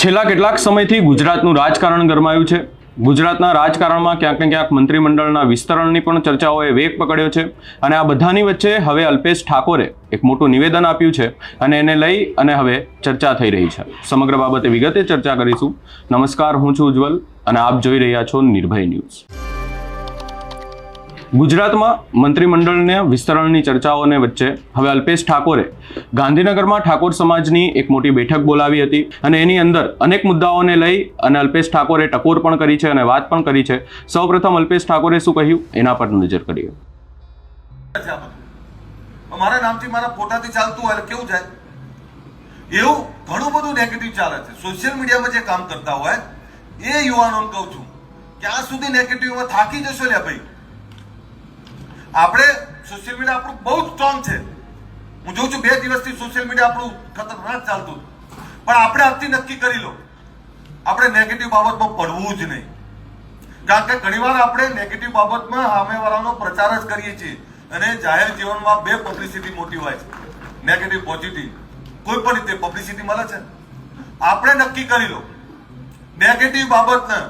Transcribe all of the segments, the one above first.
છેલ્લા કેટલાક સમયથી ગુજરાતનું રાજકારણ ગરમાયું છે. ગુજરાતના રાજકારણમાં ક્યાંક ને ક્યાંક મંત્રીમંડળના વિસ્તરણની પણ ચર્ચાઓએ વેગ પકડ્યો છે અને આ બધાની વચ્ચે હવે અલ્પેશ ઠાકોરે એક મોટું નિવેદન આપ્યું છે અને એને લઈ અને હવે ચર્ચા થઈ રહી છે. સમગ્ર બાબતે વિગતે ચર્ચા કરીશું. નમસ્કાર, હું છું ઉજ્જવલ અને આપ જોઈ રહ્યા છો નિર્ભય ન્યૂઝ. ગુજરાતમાં મંત્રીમંડળને વિસ્તરણની ચર્ચાઓને વચ્ચે હવે અલ્પેશ ઠાકોરે ગાંધીનગરમાં ઠાકોર સમાજની એક મોટી બેઠક બોલાવી હતી અને એની અંદર અનેક મુદ્દાઓને લઈ અને અલ્પેશ ઠાકોરે ટકોર પણ કરી છે અને વાત પણ કરી છે. સૌપ્રથમ અલ્પેશ ઠાકોરે શું કહ્યું? એના પર નજર કરીએ. મારા નામથી મારા ફોટાથી ચાલતું હોય કેવું જાય? એવું ઘણું બધું નેગેટિવ ચાલે છે. સોશિયલ મીડિયામાં જે કામ કરતા હોય, એ યુવાનોને કહું છું ક્યાં સુધી નેગેટિવમાં થાકી જશો લે ભાઈ. આપણે સોશિયલ મીડિયા આપણું બહુ સ્ટ્રોંગ છે. હું જોઉં છું બે દિવસથી સોશિયલ મીડિયા આપણું ખતરનાક ચાલતું. પણ આપણે આજથી નક્કી કરી લો, આપણે નેગેટિવ બાબતમાં પડવું જ નહીં. કારણ કે ઘણીવાર આપણે નેગેટિવ બાબતમાં સામેવાળાનો પ્રચાર જ કરીએ છીએ અને જાહેર જીવનમાં બે પબ્લિસિટી મોટી હોય છે. નેગેટિવ પોઝિટિવ કોઈ પણ રીતે પબ્લિસિટી મળે છે? આપણે નક્કી કરી લો નેગેટિવ બાબતને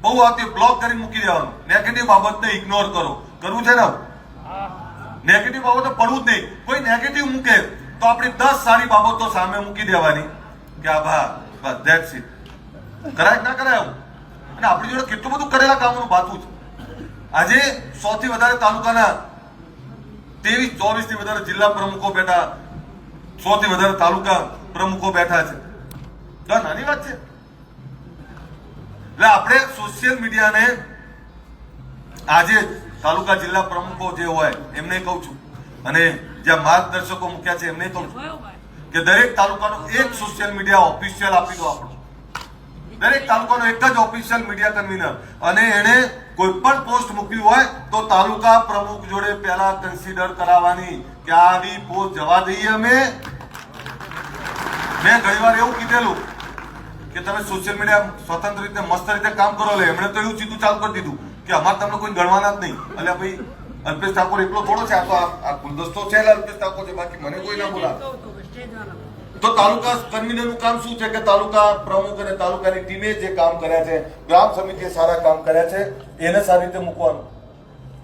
બહુ આવતી બ્લોક કરી મૂકી દેવાનું. નેગેટિવ બાબતને ઇગ્નોર કરો. કરવું છે ને? નેગેટિવ બાબતો પડવું જ નહીં. કોઈ નેગેટિવ મૂકે તો આપણી દસ સારી બાબતો સામે મૂકી દેવાની. કે આ ભા બસ ધેટ્સ ઇટ કરાય ના કરાય આવું? અને આપણી જોડે કેટલું બધું કરેલા કામોનું બાતું છે. આજે સો થી વધારે તાલુકાના ત્રેવીસ, ચોવીસથી વધારે જિલ્લા પ્રમુખો બેઠા, સો થી વધારે તાલુકા પ્રમુખો બેઠા છે. નાની વાત છે. એટલે આપણે સોશિયલ મીડિયાને આજે તાલુકા જિલ્લા પ્રમુખો જે હોય, એમને કહું છું. અને જ્યાં માર્ગદર્શકો મૂક્યા છે, એમને કહું છું કે દરેક તાલુકાનો એક સોશિયલ મીડિયા ઓફિશિયલ આપી દો આપણું. દરેક તાલુકાનો એક જ ઓફિશિયલ મીડિયા કન્વીનર અને એને કોઈ પણ પોસ્ટ મૂકી હોય, તો તાલુકા પ્રમુખ જોડે પહેલા કન્સિડર કરાવવાની કે આવી પોસ્ટ જવા દઈએ અમે. મેં ઘણીવાર એવું કીધેલું કે તમે સોશિયલ મીડિયા સ્વતંત્ર રીતે મસ્ત રીતે કામ કરો લે. એમણે તો એવું સીધું ચાલુ કરી દીધું. કે અમારે તમને કોઈ ગણવાના જ નહીં. એટલે ભાઈ અલ્પેશ ઠાકોર એટલો થોડો છે આ તો આ- ગુલદસ્તો છે એટલે અલ્પેશ ઠાકોર છે બાકી મને કોઈ ના બોલા તો તાલુકા કન્વીનરનું કામ શું છે કે તાલુકા પ્રમુખ અને તાલુકાની ટીમે જે કામ કર્યા છે ગ્રામ સમિતિએ સારા કામ કર્યા છે એને સારી રીતે મૂકવાનું.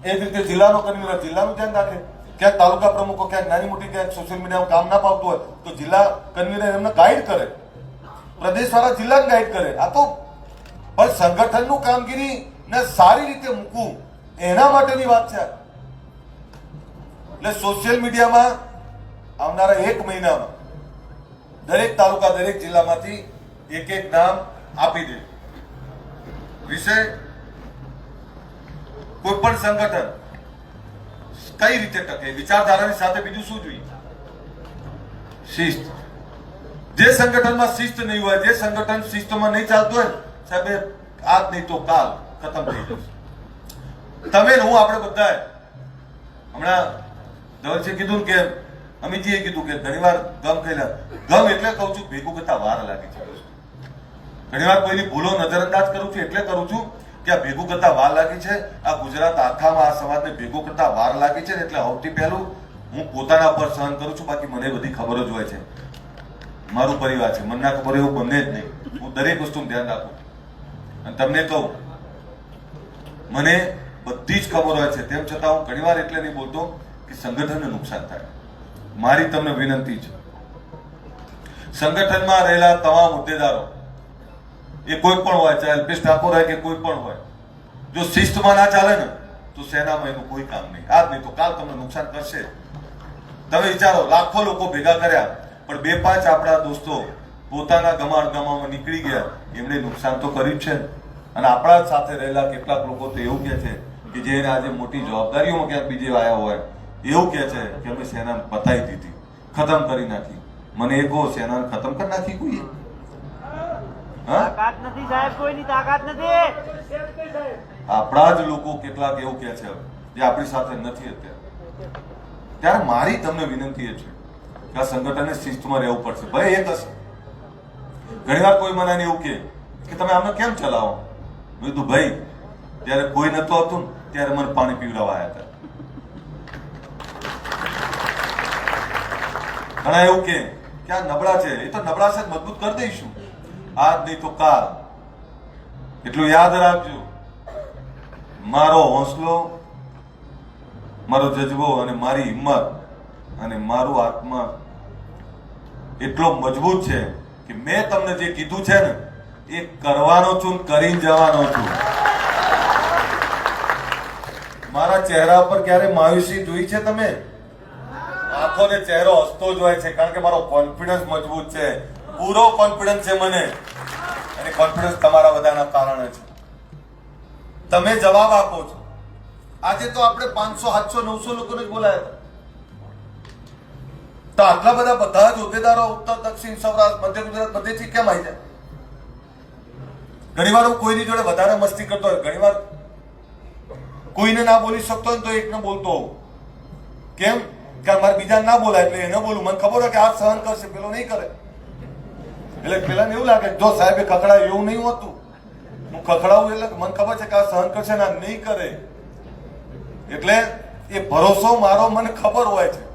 એ જ રીતે જિલ્લાનો કન્વીનર જિલ્લાનું ધ્યાન રાખે. ક્યાંક તાલુકા પ્રમુખો ક્યાંક નાની મોટી ક્યાંક સોશિયલ મીડિયામાં કામ ના પાવતું હોય તો જિલ્લા કન્વીનર એમને ગાઈડ કરે. પ્રદેશવાળા જિલ્લાને ગાઈડ કરે. આ તો પણ સંગઠનનું કામગીરી ને સારી રીતે મૂકવું, એના માટેની વાત છે. એટલે સોશિયલ મીડિયામાં આવનારા એક મહિનામાં દરેક તાલુકા, દરેક જિલ્લામાંથી એક એક નામ આપી દે. વિષય કોઈ પણ સંગઠન કઈ રીતે ટકે, વિચારધારાની સાથે બીજું શું જોઈએ? શિસ્ત. જે સંગઠનમાં શિસ્ત નહીં હોય, જે સંગઠન શિસ્તમાં નહીં ચાલતું હોય સાહેબ આજ નહીં તો કાલ ખતમ થઈ જશે. તમે હું આપણે બધાએ હમણાં ધવલસિંહ કીધું કે, અમિતજીએ કીધું કે ઘણીવાર ગમ થયેલા ગમ એટલે કહું છું, ભેગું કરતા વાર લાગી છે. ઘણીવાર કોઈની ભૂલો નજરઅંદાજ કરું છું, એટલે કરું છું કે આ ભેગું કરતા વાર લાગી છે. આ ગુજરાત આખામાં, આ સમાજને ભેગું કરતા વાર લાગી છે એટલે સૌથી પહેલું હું પોતાના ઉપર સહન કરું છું, બાકી મને બધી ખબર જ હોય છે. મારું પરિવાર છે મનના ખબર એવું બંને જ નહીં. હું દરેક વસ્તુનું ધ્યાન રાખું. અને તમને કહું, મને બધી જ ખબર હોય છે. તેમ છતાં હું ઘણીવાર એટલે નહીં બોલતો કે સંગઠનને નુકસાન થાય. મારી તમને વિનંતી છે. સંગઠનમાં રહેલા તમામ હોદ્દેદારો, એ કોઈ પણ હોય, ચાહે અલ્પેશ ઠાકોર હોય કે કોઈ પણ હોય, જો શિસ્તમાં ના ચાલે ને, તો સેનામાં એનું કોઈ કામ નહીં. આજ નહીં તો કાલ તમને નુકસાન કરશે. તમે વિચારો, લાખો લોકો ભેગા કર્યા, પણ બે પાંચ આપણા દોસ્તો પોતાના ગમાણ ગમામાં નીકળી ગયા. એમણે નુકસાન તો કર્યું જ છે. અને આપણા સાથે રહેલા કેટલાક લોકો તો એવું કહે છે કે જે આજે મોટી જવાબદારીઓમાં ક્યાંક બીજે આવ્યા હોય એવું કહે છે કે અમે સેનાને પતાવી દીધી. ખતમ કરી નાખી. મને એ કહો સેનાને ખતમ કરી નાખી કોઈ હા? તાકાત નથી સાહેબ કોઈની તાકાત નથી. આપણા જ લોકો કેટલાક એવું કહે છે જે આપણી સાથે નથી અત્યારે. ત્યારે મારી તમને વિનંતી એ છે કે આ સંગઠને શિસ્તમાં રહેવું પડશે. ભાઈ એક હશે. ઘણીવાર કોઈ મને એવું કહે કે તમે આમને કેમ ચલાવો? મેં કીધું, ભાઈ, જ્યારે કોઈ નતું આવતું ત્યારે મને પાણી પીવડાવવા આવ્યા હતા. ઘણા એવું કે આ નબળા છે, એ તો નબળા છે, મજબૂત કરી દઈશું. આજ નહીં તો કાલ. એટલું યાદ રાખજો. મારો હોંસલો, મારો જજ્બો અને મારી હિંમત અને મારું આત્મા એટલો મજબૂત છે કે મેં તમને જે કીધું છે ને, એ કરવાનો છું ને કરીને જવાનો છું. મારા ચહેરા પર ક્યારે માયુસી જોઈ છે તમે? આંખો ને ચહેરો હસતો જ હોય છે, કારણ કે મારો કોન્ફિડન્સ મજબૂત છે. પૂરો કોન્ફિડન્સ છે મને. અને કોન્ફિડન્સ તમારા બધાના કારણે છે. તમે જવાબ આપો છો. આજે તો આપણે પાંચસો, સાતસો, નવસો લોકોને જ બોલાયા હતા. તો આટલા બધા બધા જ હોદ્દેદારો ઉત્તર, દક્ષિણ, સૌરાષ્ટ્ર, મધ્ય ગુજરાત બધેથી કેમ આવી જાય? ઘણીવાર હું કોઈની જોડે વધારે મસ્તી કરતો હોય, ઘણીવાર કોઈને ના બોલી શકતો હોય તો એકને બોલતો હોઉં. કેમ? કે મારે બીજા ના બોલાય, એટલે એને બોલું. મને ખબર હોય કે આ સહન કરશે, પેલો નહીં કરે. એટલે પેલા એવું લાગે જો સાહેબે ખખડાય, એવું નહીં હોતું. હું ખખડાવું એટલે મને ખબર છે કે આ સહન કરશે ને આ નહીં કરે. એટલે એ ભરોસો મારો મને ખબર હોય છે.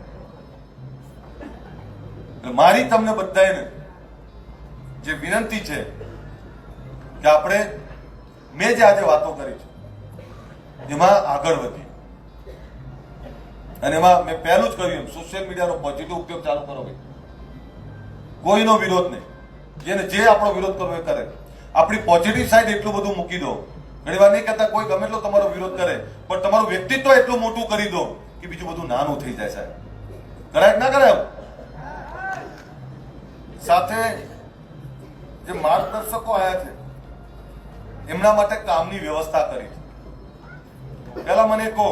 એટલે મારી તમને બધાને જે વિનંતી છે કે આપણે મેં જે આજે વાતો કરી છે, એમાં આગળ વધી અને એમાં મેં પહેલું જ કર્યું સોશિયલ મીડિયાનો પોઝિટિવ ઉપયોગ ચાલુ કરો ભાઈ. કોઈનો વિરોધ નહીં. જેને જે આપણો વિરોધ કરવો એ કરે. આપણી પોઝિટિવ સાઈડ એટલું બધું મૂકી દો. ઘણી વાર નહીં કહેતા કોઈ ગમે એટલો તમારો વિરોધ કરે, પણ તમારું વ્યક્તિત્વ એટલું મોટું કરી દો કે બીજું બધું નાનું થઈ જાય સાહેબ. કરાય ના કરાય? સાથે જે માર્ગદર્શકો આવ્યા છે, એમના માટે કામની વ્યવસ્થા કરી છે. પહેલા મને કહો,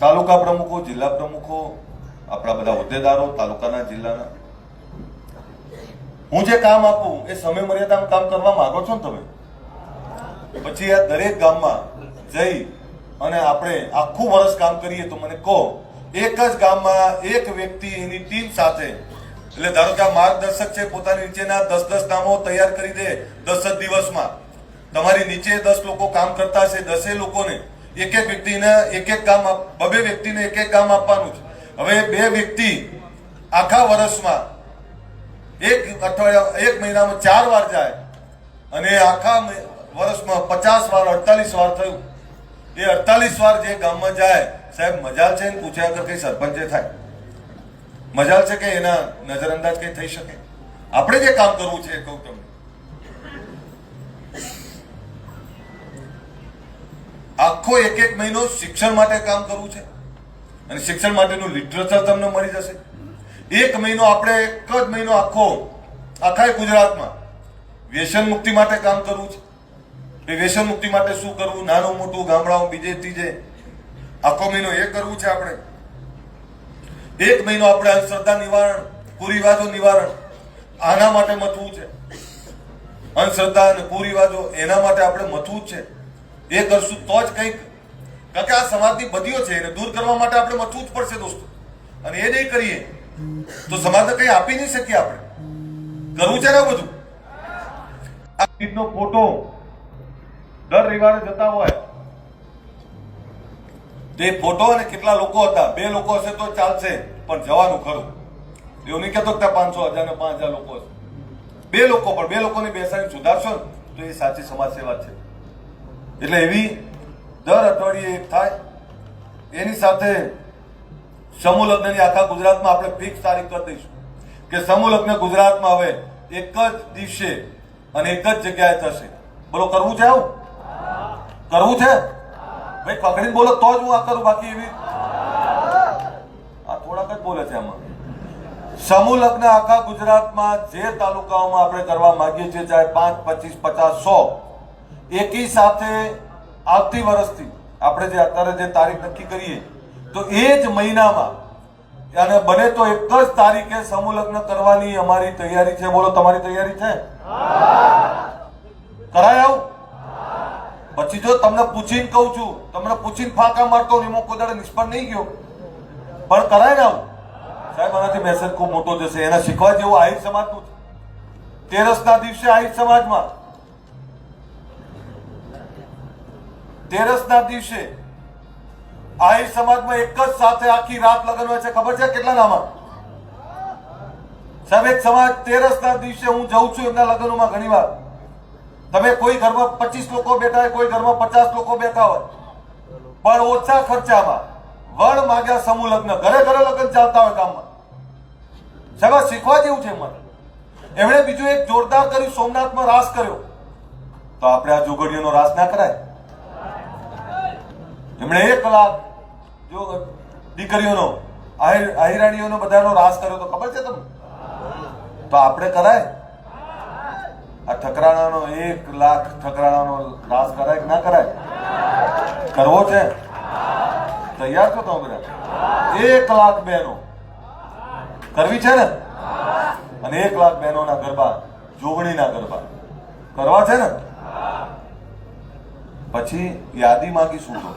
તાલુકા પ્રમુખો, જિલ્લા પ્રમુખો, આપણા બધા હોદ્દેદારો, તાલુકાના જિલ્લાના. હું જે કામ આપું, એ સમય મર્યાદામાં કામ કરવા માંગો છો ને તમે? પછી આ દરેક ગામમાં જઈ અને આપણે આખું વર્ષ કામ કરીએ તો મને કહો, એક જ ગામમાં એક વ્યક્તિ એની ટીમ સાથે એટલે ધારો કે આ માર્ગદર્શક છે, પોતાની નીચેના દસ દસ નામો તૈયાર કરી દે દસ જ દિવસમાં. તમારી નીચે દસ લોકો કામ કરતા હશે, દસે લોકોને એક એક વ્યક્તિને એક એક કામ બબે વ્યક્તિને એક એક કામ આપવાનું છે. હવે બે વ્યક્તિ આખા વર્ષમાં એક અઠવાડિયા, એક મહિનામાં ચાર વાર જાય અને આખા વર્ષમાં પચાસ વાર, અડતાલીસ વાર થયું. એ અડતાલીસ વાર જે ગામમાં જાય, સાહેબ, મજા છે ને પૂછ્યા કરતી સરપંચે થાય. મજાલ છે કે એના નજરઅંદાજ કઈ થઈ શકે? આપણે જે કામ કરવું છે એ કહું તમને. આખો એક એક મહિનો શિક્ષણ માટે કામ કરવું છે? અને શિક્ષણ માટેનું લિટરેચર તમને મળી જશે? એક મહિનો આપણે, એક જ મહિનો આખો આખા ગુજરાતમાં વ્યસન મુક્તિ માટે કામ કરવું છે. એ વ્યસન મુક્તિ માટે શું કરવું? નાનું મોટું ગામડાઓ બીજે ત્રીજે. આખો મહિનો એ કરવું છે આપણે? એક મહિનો આપણે અંધશ્રદ્ધા નિવારણ, કુરિવાજો નિવારણ આના માટે મથવું છે. અંધશ્રદ્ધા અને કુરિવાજો એના માટે આપણે મથવું જ છે. એ કરશું તો જ કંઈક. કારણ કે આ સમાજની બદીઓ છે, એને દૂર કરવા માટે આપણે મથવું જ પડશે દોસ્તો. અને એ નહીં કરીએ, તો સમાજને કંઈ આપી નહીં શકીએ આપણે. કરવું છે ને બધું? આ ફોટો. દર રવિવારે જતા હોય. તે ફોટો અને કેટલા લોકો હતા, બે લોકો હશે તો ચાલશે, પણ જવાનું ખરું. એવું નહીં કહેતો કે પાંચસો હજાર ને પાંચ હજાર લોકો હશે. બે લોકો, પણ બે લોકોને બેસાડી સુધારશો તો એ સાચી સમાજ સેવા છે. એટલે એવી દર અઠવાડિયે એક થાય. એની સાથે સમૂહ લગ્નની આખા ગુજરાતમાં આપણે ફિક્સ તારીખ કરી દઈશું. કે સમૂહ લગ્ન ગુજરાતમાં હવે એક જ દિવસે અને એક જ જગ્યાએ થશે. બોલો, કરવું છે આવું? કરવું છે? ભાઈ પકડીને બોલો તો જ હું આ કરું બાકી એવી. આ થોડાક જ બોલે છે આમાં. સમૂહ લગ્ન આખા ગુજરાતમાં જે તાલુકાઓમાં આપણે કરવા માંગીએ છીએ ચાહે પાંચ પચીસ પચાસ સો એકી સાથે આવતી વર્ષથી આપણે જે અત્યારે જે તારીખ નક્કી કરીએ તો એ જ મહિનામાં અને બને તો એક જ તારીખે સમૂહ લગ્ન કરવાની અમારી તૈયારી છે. બોલો તમારી તૈયારી છે? કરાય આવું? પછી જો તમને પૂછીને કહું છું, તમને પૂછીને ફાંકા મારતો ને કોઈ દાડે નિષ્ફળ નહીં ગયો. પણ કરાય ને આવું. સાહેબ, આનાથી મેસેજ ખૂબ મોટો જશે. એના શીખવા જેવું આહિર સમાજનું છે. તેરસના દિવસે આહિર સમાજમાં. તેરસના દિવસે આહિર સમાજમાં એક જ સાથે આખી રાત લગન હોય છે. ખબર છે કેટલા નામાં? સાહેબ, એક સમાજ તેરસના દિવસે હું જઉં છું એમના લગ્નોમાં ઘણી વાર તમે કોઈ ઘરમાં પચીસ લોકો બેઠા હોય, કોઈ ઘરમાં પચાસ લોકો બેઠા હોય. પણ ઓછા ખર્ચામાં વણ માગ્યા સમૂહ લગ્ન. ઘરે ઘરે લગ્ન ચાલતા હોય ગામમાં. સાહેબ શીખવા જેવું છે મને. એમણે બીજું એક જોરદાર કર્યું, સોમનાથમાં રાસ કર્યો. તો આપણે આ જોગડીઓનો રાસ ના કરાય? એમણે એક કલાક જો દીકરીઓનો, આહિર, આહિરાણીઓનો બધાનો રાસ કર્યો તો ખબર છે તમને? તો આપણે કરાય? આ ઠકરાણાનો એક લાખ ઠકરાણાનો નાશ કરાય કે ના કરાય? કરવો છે? તૈયાર છો તમે બધા? એક લાખ બહેનો. કરવી છે ને? અને એક લાખ બહેનોના ગરબા, જોગણીના ગરબા. કરવા છે ને? પછી યાદી માંગીશું તો.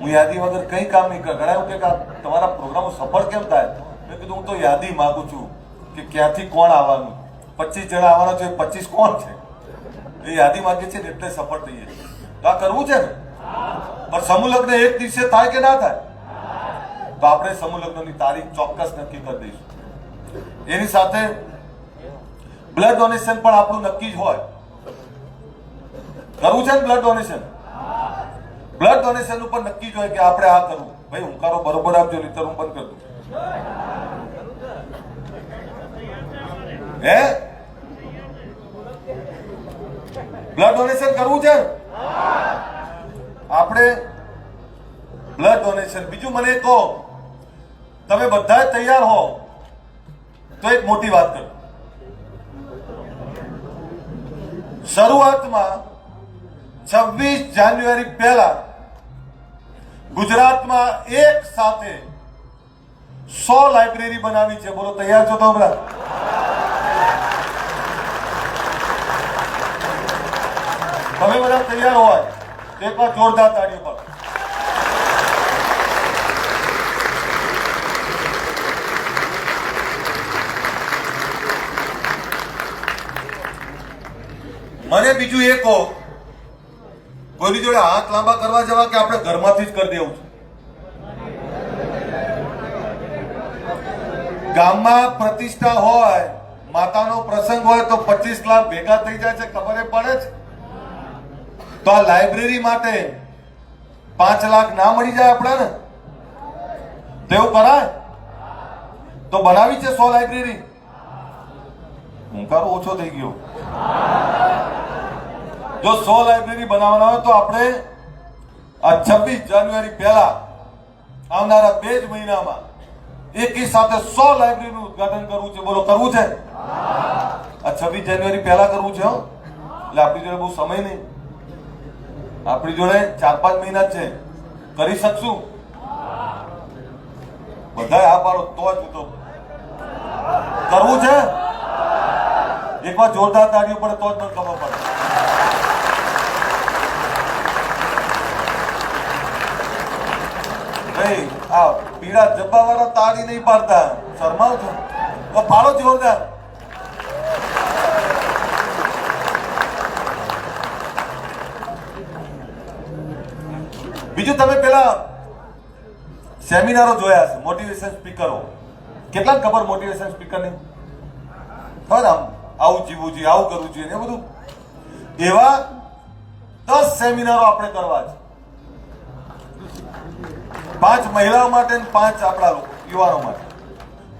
હું યાદી વગર કઈ કામ નહીં કર. ઘણા એવું કે તમારા પ્રોગ્રામો સફળ કેમ થાય? મેં કીધું હું તો યાદી માંગુ છું કે ક્યાંથી કોણ આવવાનું? પચીસ જણા આવવાના છે, પચીસ કોણ છે? એ યાદી માંગે છે ને એટલે સફળ થઈએ તો આ કરવું છે ને? પણ સમૂહ લગ્ન એક દિવસે થાય કે ના થાય? તો આપણે સમૂહ લગ્નની તારીખ ચોક્કસ નક્કી કરી દઈશું. એની સાથે બ્લડ ડોનેશન પણ આપણું નક્કી જ હોય. કરવું છે ને બ્લડ ડોનેશન બ્લડ ડોનેશન ઉપર નક્કી જ હોય કે આપણે આ કરવું. ભાઈ, હુંકારો બરોબર આપજો નહીં હું બંધ કરી દઉં. હે? બ્લડ ડોનેશન કરવું છે? આપણે બ્લડ ડોનેશન બીજું મને કહો, તમે બધા તૈયાર હો, તો એક મોટી વાત કરું. શરૂઆતમાં છવ્વીસ જાન્યુઆરી પહેલા ગુજરાતમાં એક સાથે સો લાઇબ્રેરી બનાવી છે. બોલો, તૈયાર છો તો બધા તમે બધા તૈયાર હોય. તો એકવાર જોરદાર તાળીઓ પર. મને બીજું એ કહો. કોઈની જોડે હાથ લાંબા કરવા જવા કે આપણે ઘરમાંથી જ કરી દેવું છે? ગામમાં પ્રતિષ્ઠા હોય, માતાનો પ્રસંગ હોય તો પચીસ લાખ ભેગા થઈ જાય છે, ખબર પડે છે તો આ લાઇબ્રેરી માટે પાંચ લાખ ના મળી જાય આપણાને? તેવું કરાય? તો બનાવી છે સો લાઇબ્રેરી હુંકારો ઓછો થઈ ગયો. જો સો લાઇબ્રેરી બનાવવાના હોય તો આપણે આ છવ્વીસ જાન્યુઆરી પહેલા આવનારા બે જ મહિનામાં એકી સાથે સો લાઇબ્રેરીનું ઉદ્ઘાટન કરવું છે. બોલો, કરવું છે? આ છવ્વીસ જાન્યુઆરી પહેલા કરવું છે, હો. એટલે આપણી જોડે બહુ સમય નહીં. આપણી જોડે ચાર પાંચ મહિના છે. કરી શકશું? બધા આ પાડો, તો જ તો કરવું છે? એકવાર જોરદાર તાળીઓ પડે, તો જ મને ખબર પડે. ભાઈ, આ પીળા જબ્બા વાળા તાળી નહીં પાડતા. શરમાવ છો પાડો જોરદાર. બીજું તમે પેલા સેમિનારો જોયા છે મોટિવેશન સ્પીકરો કેટલા ખબર મોટિવેશન સ્પીકરની? ખબર આમ, આવું જીવવું જોઈએ, આવું કરવું જોઈએ એ બધું. એવા દસ સેમિનારો આપણે કરવા છે. પાંચ મહિલાઓ માટે પાંચ આપણા યુવાનો માટે.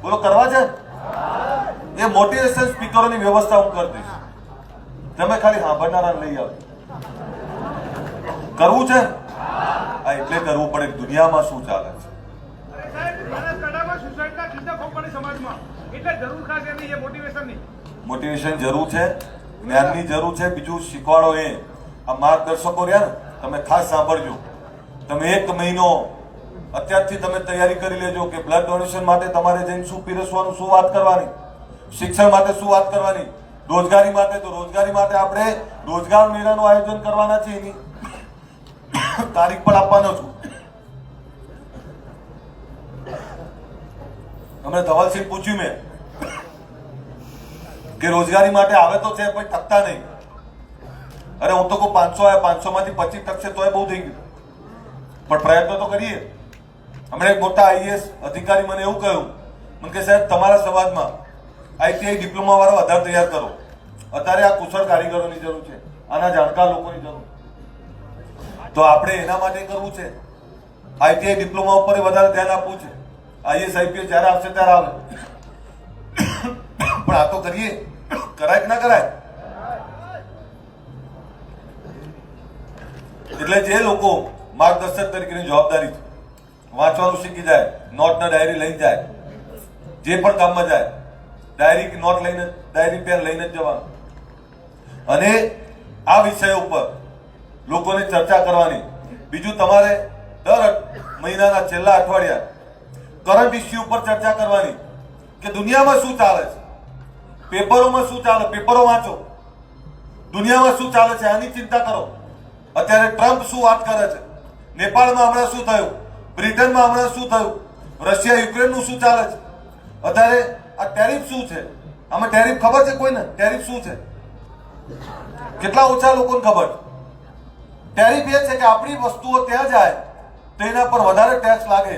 બોલો, કરવા છે? એ મોટિવેશન સ્પીકરોની વ્યવસ્થા હું કરી દઈશ. તમે ખાલી સાંભળનારા લઈ આવો કરવું છે? આ એટલે કરવું પડે દુનિયામાં શું ચાલે છે? મોટિવેશન જરૂર છે, જ્ઞાનની જરૂર છે, બીજું શીખવાડો એ. આ માર્ગદર્શકો રહ્યા તમે ખાસ સાંભળજો. તમે એક મહિનો અત્યારથી તમે તૈયારી કરી લેજો કે બ્લડ ડોનેશન માટે તમારે જઈને શું પીરસવાનું, શું વાત કરવાની? શિક્ષણ માટે શું વાત કરવાની? રોજગારી માટે તો રોજગારી માટે આપણે રોજગાર મેળાનું આયોજન કરવાના છે એની. તારીખ પણ આપવાનો છું. હમણાં ધવલસિંહ પૂછ્યું મેં કે રોજગારી માટે આવે તો છે, પણ ટકતા નહીં. અરે હું તો કોઈ પાંચસો આવ્યા પાંચસો માંથી પચીસ ટકશે તોય બહુ થઈ ગયું. પણ પ્રયત્નો તો કરીએ. હમણાં એક મોટા આઈએસ અધિકારી મને એવું કહ્યું. મને કે સાહેબ, તમારા સમાજમાં આઈટીઆઈ ડિપ્લોમા વાળો વધારે તૈયાર કરો. અત્યારે આ કુશળ કારીગરોની જરૂર છે. આના જાણકાર લોકોની જરૂર તો આપણે એના માટે કરવું છે? આઈટીઆઈ ડિપ્લોમા ઉપર વધારે ધ્યાન આપવું છે. આઈએસ, આઈપીએસ જ્યારે આવશે ત્યારે આવે. પણ આ તો કરીએ. કરાય કે ના કરાય? એટલે જે લોકો માર્ગદર્શક તરીકેની જવાબદારી છે, વાંચવાનું શીખી જાય, નોટના ડાયરી લઈ જાય, જે પણ કામમાં જાય, ડાયરી નોટ લઈને, ડાયરી પેન લઈને જ જવાનું. અને આ વિષય ઉપર લોકોની ચર્ચા કરવાની. બીજું તમારે દર મહિનાના છેલ્લા અઠવાડિયા કરંટ ઇસ્યુ ઉપર ચર્ચા કરવાની કે દુનિયામાં શું ચાલે છે? પેપરોમાં શું ચાલે? પેપરો વાંચો. દુનિયામાં શું ચાલે છે? આની ચિંતા કરો. અત્યારે ટ્રમ્પ શું વાત કરે છે? નેપાળમાં હમણાં શું થયું? બ્રિટનમાં હમણાં શું થયું? રશિયા, યુક્રેનનું શું ચાલે છે? અત્યારે આ ટેરિફ શું છે? આમાં ટેરિફ ખબર છે કોઈને? ટેરિફ શું છે? કેટલા ઓછા લોકોને ખબર? છે ટેરિફ એ છે કે આપણી વસ્તુઓ ત્યાં જાય તો એના પર વધારે ટેક્સ લાગે.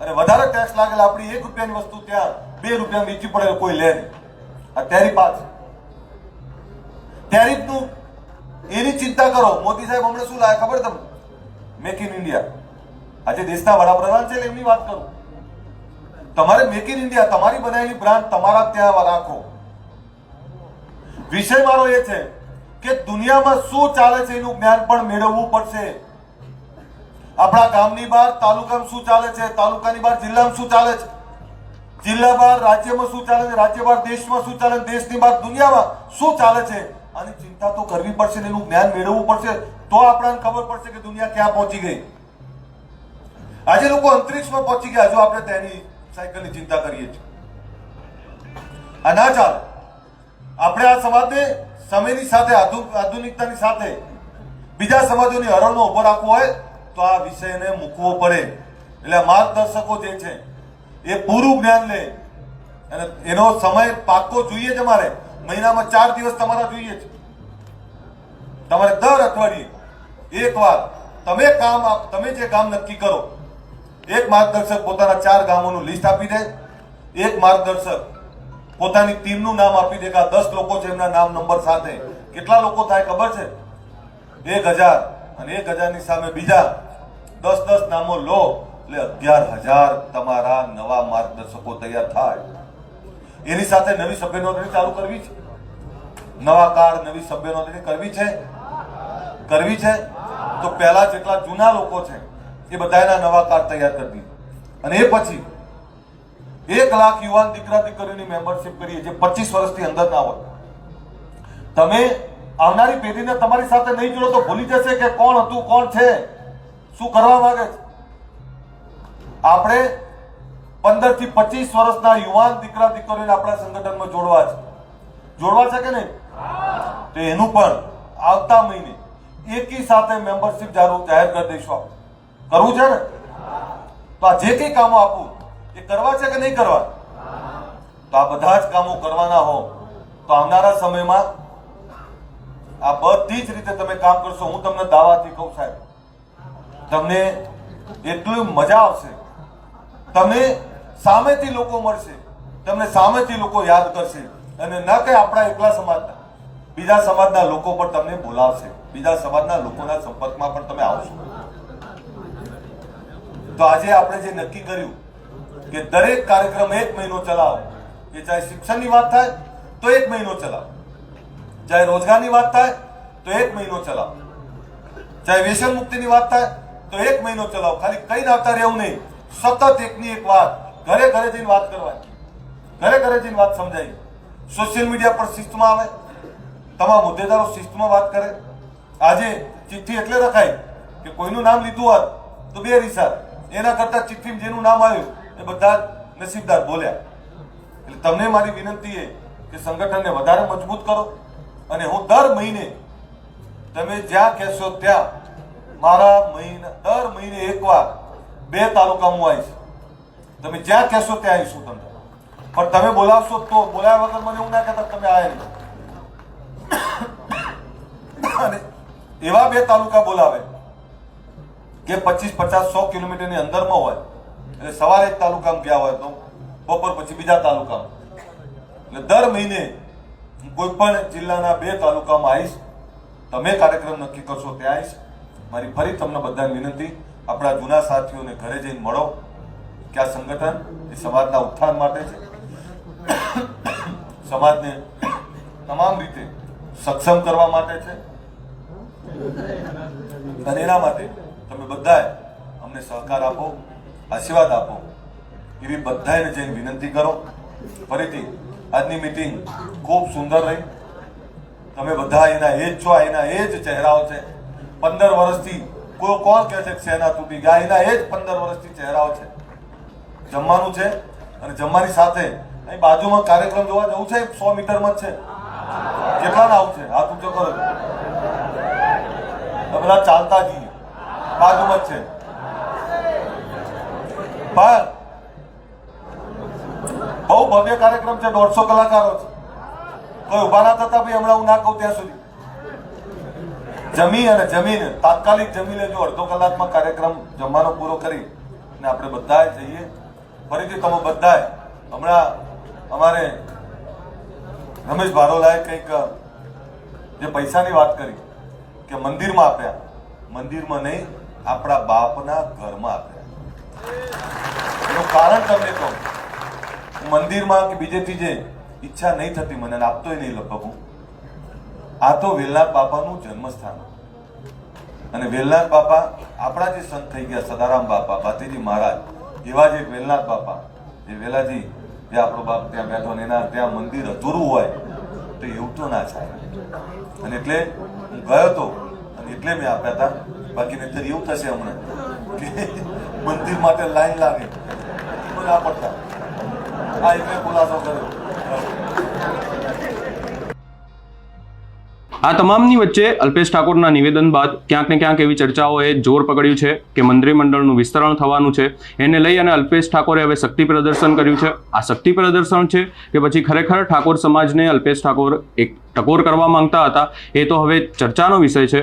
અને વધારે ટેક્સ લાગેલા આપણી એક રૂપિયાની વસ્તુ ત્યાં બે રૂપિયા વેચી પડે કોઈ લે નહીં. આ ટેરિફ આ ટેરિફનું એની ચિંતા કરો. મોદી સાહેબ હમણાં શું લાગે ખબર તમને? મેક ઇન ઇન્ડિયા આજે દેશના વડાપ્રધાન છે એમની વાત કરું. તમારે મેક ઇન ઇન્ડિયા તમારી બનાવેલી બ્રાન્ડ તમારા ત્યાં રાખો. વિષય મારો એ છે કે દુનિયામાં શું ચાલે છે એનું જ્ઞાન પણ મેળવવું પડશે. આપણા ગામની બહાર, તાલુકામાં શું ચાલે છે, તાલુકાની બહાર, જિલ્લામાં શું ચાલે છે? જિલ્લા બહાર, રાજ્યમાં શું ચાલે છે, રાજ્ય બહાર, દેશમાં શું ચાલે દેશની બહાર, દુનિયામાં શું ચાલે છે? આની ચિંતા તો કરવી પડશે ને એનું જ્ઞાન મેળવવું પડશે. તો આપણને ખબર પડશે કે દુનિયા ક્યાં પહોંચી ગઈ. આજે લોકો અંતરિક્ષમાં પહોંચી ગયા. જો આપણે તેની સાયકલની ચિંતા કરીએ છીએ. આ ના ચાલે. આપણે આ સમાજને સમયની સાથે આધુ- આધુનિકતાની સાથે બીજા સમાજોની હરણનો ઊભો રાખવો હોય, તો આ વિષયને મૂકવો પડે. એટલે માર્ગદર્શકો જે છે, એ પૂરું જ્ઞાન લે. અને એનો સમય પાકો જોઈએ જ અમારે. મહિનામાં ચાર દિવસ તમારા જોઈએ છે તમારે દર અઠવાડિયે એક વાર તમે કામ તમે જે કામ નક્કી કરો, એક માર્ગદર્શક પોતાના ચાર ગામોનું લિસ્ટ આપી દે. એક માર્ગદર્શક પોતાની ટીમનું નામ આપી દે કે આ દસ લોકો છે એમના નામ, નંબર સાથે. કેટલા લોકો થાય ખબર છે? એક હજાર. અને એક હજારની સામે બીજા દસ દસ નામો લો. એટલે અગિયાર હજાર તમારા નવા માર્ગદર્શકો તૈયાર થાય. એની સાથે નવી સભ્ય નોંધણી ચાલુ કરવી છે. નવા કાર્ડ, નવી સભ્ય નોંધણી કરવી છે? કરવી છે? તો પહેલા જેટલા જૂના લોકો છે, એ બધાના નવા કાર્ડ તૈયાર કરી અને એ પછી એક લાખ યુવાન દીકરા દીકરીની મેમ્બરશિપ કરીએ જે પચીસ વર્ષથી અંદર ના હોય. તમે આવનારી પેઢીને તમારી સાથે નહીં જોડો તો ભૂલી જશે કે કોણ હતું, કોણ છે, શું કરવા માંગે છે. આપણે પંદરથી પચીસ વર્ષના યુવાન દીકરા દીકરીને આપણા સંગઠનમાં જોડવા છે. જોડવા છે કે નહીં? તો એનું પણ આવતા મહિને એકી સાથે મેમ્બરશિપ જાહેર કરી દઈશું આપણે. કરવું છે ને? તો આ જે કંઈ કામો આપું એ કરવા છે કે નહીં કરવા? તો આ બધા જ કામો કરવાના હો. તો આવનારા સમયમાં આ બધી જ રીતે તમે કામ કરશો. હું તમને દાવાથી કહું સાહેબ, તમને એટલી મજા આવશે. તમે સામેથી લોકો મળશે. તમને સામેથી લોકો યાદ કરશે. અને ન કે આપણા એકલા સમાજના, બીજા સમાજના લોકો પણ તમને બોલાવશે. બીજા સમાજના લોકોના સંપર્કમાં પણ તમે આવશો. તો આજે આપણે જે નક્કી કર્યું કે દરેક કાર્યક્રમ એક મહિનો ચલાવો. કે ચાહે શિક્ષણની વાત થાય, તો એક મહિનો ચલાવો. ચાહે રોજગારની વાત થાય, તો એક મહિનો ચલાવો. ચાહે વ્યસન મુક્તિની વાત થાય, તો એક મહિનો ચલાવો. ખાલી કઈ નાખતા રહેવું નહીં. સતત એકની એક વાત. ઘરે ઘરે જઈને વાત કરવાની. ઘરે ઘરે જઈને વાત સમજાવી. સોશિયલ મીડિયા પર શિસ્તમાં આવે. તમામ હોદ્દેદારો શિસ્તમાં વાત કરે. આજે ચિઠ્ઠી એટલે રખાય કે કોઈનું નામ લીધું હોત તો બે રિસાર. એના કરતા ચિઠ્ઠીમાં જેનું નામ આવ્યું એ બધા નસીબદાર બોલ્યા. એટલે તમને મારી વિનંતી એ કે સંગઠનને વધારે મજબૂત કરો અને હું દર મહિને તમે જ્યાં કહેશો ત્યાં મારા મહિના, દર મહિને એકવાર બે તાલુકામાં હું આવીશ. તમે જ્યાં કહેશો ત્યાં આવીશું તમને. પણ તમે બોલાવશો તો બોલાવ્યા વગર મને એવું ના કહેતા તમે આવ્યા નહીં. અને એવા બે તાલુકા બોલાવે કે પચીસ, પચાસ, સો કિલોમીટરની અંદરમાં હોય. એટલે સવારે એક તાલુકામાં ગયા હોય તો, બપોર પછી બીજા તાલુકામાં. એટલે દર મહિને હું કોઈ પણ જિલ્લાના બે તાલુકામાં આવીશ, તમે કાર્યક્રમ નક્કી કરશો ત્યાં આવીશ. મારી ફરી તમને બધાને વિનંતી, આપણા જૂના સાથીઓને ઘરે જઈને મળો. કે આ સંગઠન? એ સમાજના ઉત્થાન માટે છે. સમાજને તમામ રીતે સક્ષમ કરવા માટે છે. અને એના માટે તમે બધાએ અમને સહકાર આપો. આશીર્વાદ આપો. એવી બધાને જઈને વિનંતી કરો. ફરીથી આજની મીટિંગ ખૂબ સુંદર રહી. તમે બધા એના એ જ છો, એના એ જ ચહેરાઓ છે. પંદર વર્ષથી કોઈ કોણ કહે છે સેના તૂટી ગયા? એના એ જ પંદર વર્ષથી ચહેરાઓ છે. જમવાનું છે અને જમવાની સાથે અહીં બાજુમાં કાર્યક્રમ જોવા જવું છે? સો મીટરમાં જ છે. કેટલા ના છે. હાથ ઊંચો કરો. તમે ચાલતા જઈએ. બાજુમાં જ છે. પણ બહુ ભવ્ય કાર્યક્રમ છે, દોઢસો કલાકારો છે. કોઈ ઊભા ના થતા ભાઈ હમણાં હું ના કહું ત્યાં સુધી. જમી અને જમીને, તાત્કાલિક જમીને જો અડધો કલાકમાં કાર્યક્રમ જમવાનો પૂરો કરી ને આપણે બધાએ જઈએ, ફરીથી તમે બધાએ, હમણાં અમારે રમેશ ભારોલાએ કંઈક જે પૈસાની વાત કરી કે મંદિરમાં આપ્યા. મંદિરમાં નહીં, આપણા બાપના ઘરમાં આપ્યા. એનું કારણ તમને કહું. મંદિરમાં કે બીજે ત્રીજે ઈચ્છા નહીં થતી મને આપતોય નહીં લગભગ આ તો વેલનાથ બાપાનું જન્મસ્થાન. અને વેલનાથ બાપા આપણા જે સંત થઈ ગયા, સદારામ બાપા ભાતીજી મહારાજ, એવા જે વેલનાથ બાપા, જે વેલાજી, જે આપણો બાપ ત્યાં બેઠો ને એના ત્યાં મંદિર અધૂરું હોય, તો એવું તો ના થાય. અને એટલે હું ગયો તો, અને એટલે મેં આપ્યા હતા બાકી નહીતર એવું થશે હમણાં. મંદિર માટે લાઈન લાગે બધા પડતા. આ એટલે ખુલાસો કર્યો. આ તમામની વચ્ચે અલ્પેશ ઠાકોરના નિવેદન બાદ ક્યાંક ને ક્યાંક એવી ચર્ચાઓએ જોર પકડ્યું છે કે મંત્રીમંડળનું વિસ્તરણ થવાનું છે. એને લઈ અને અલ્પેશ ઠાકોરે હવે શક્તિ પ્રદર્શન કર્યું છે. આ શક્તિ પ્રદર્શન છે કે પછી ખરેખર ઠાકોર સમાજને અલ્પેશ ઠાકોર એક ટકોર કરવા માંગતા હતા, એ તો હવે ચર્ચાનો વિષય છે.